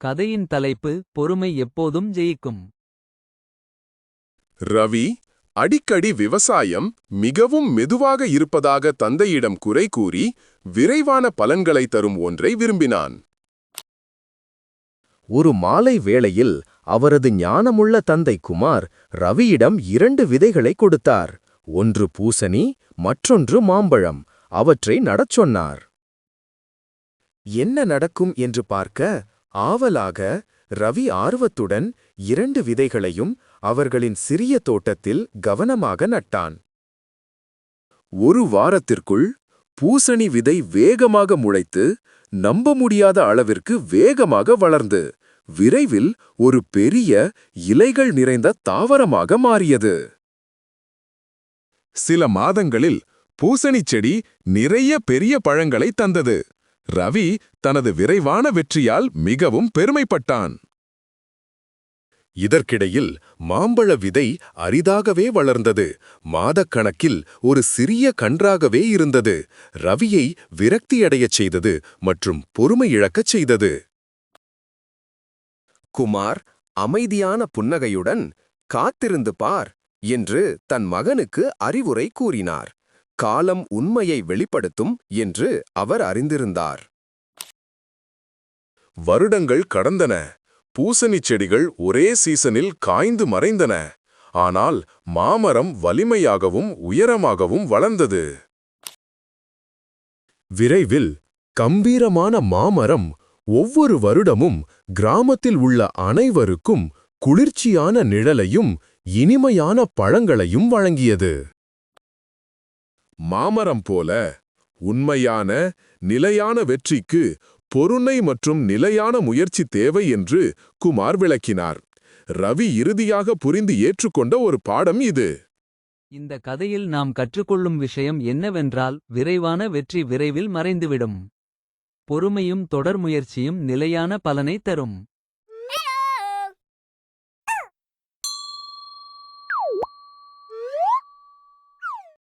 கதையின் தலைப்பு பொறுமை எப்போதும் ஜெயிக்கும் ரவி அடிக்கடி விவசாயம் மிகவும் மெதுவாக இருப்பதாக தந்தையிடம் குறை கூறி விரைவான பலன்களை தரும் ஒன்றை விரும்பினான். ஒரு மாலை வேளையில் அவரது ஞானமுள்ள தந்தை குமார் ரவியிடம் இரண்டு விதைகளை கொடுத்தார். ஒன்று பூசணி மற்றொன்று மாம்பழம். அவற்றை நடச் சொன்னார். என்ன நடக்கும்? என்று பார்க்க ஆவலாக ரவி ஆர்வத்துடன் இரண்டு விதைகளையும் அவர்களின் சிறிய தோட்டத்தில் கவனமாக நட்டான். ஒரு வாரத்திற்குள் பூசணி விதை வேகமாக முளைத்து நம்ப முடியாத அளவிற்கு வேகமாக வளர்ந்து விரைவில் ஒரு பெரிய இலைகள் நிறைந்த தாவரமாக மாறியது. சில மாதங்களில் பூசணிச் செடி நிறைய பெரிய பழங்களை தந்தது. ரவி தனது விரைவான வெற்றியால் மிகவும் பெருமைப்பட்டான். இதற்கிடையில் மாம்பழ விதை அரிதாகவே வளர்ந்தது. மாதக்கணக்கில் ஒரு சிறிய கன்றாகவே இருந்தது. ரவியை விரக்தியடையச் செய்தது மற்றும் பொறுமை இழக்கச் செய்தது. குமார் அமைதியான புன்னகையுடன் காத்திருந்து பார் என்று தன் மகனுக்கு அறிவுரை கூறினார். காலம் உண்மையை வெளிப்படுத்தும் என்று அவர் அறிந்திருந்தார். வருடங்கள் கடந்தன. பூசணிச் செடிகள் ஒரே சீசனில் காய்ந்து மறைந்தன. ஆனால் மாமரம் வலிமையாகவும் உயரமாகவும் வளர்ந்தது. விரைவில் கம்பீரமான மாமரம் ஒவ்வொரு வருடமும் கிராமத்தில் உள்ள அனைவருக்கும் குளிர்ச்சியான நிழலையும் இனிமையான பழங்களையும் வழங்கியது. மாமரம் போல உண்மையான நிலையான வெற்றிக்கு பொறுமை மற்றும் நிலையான முயற்சி தேவை என்று குமார் விளக்கினார். ரவி இறுதியாக புரிந்து ஏற்றுக்கொண்ட ஒரு பாடம் இது. இந்த கதையில் நாம் கற்றுக்கொள்ளும் விஷயம் என்னவென்றால் விரைவான வெற்றி விரைவில் மறைந்துவிடும். பொறுமையும் தொடர் முயற்சியும் நிலையான பலனை தரும்.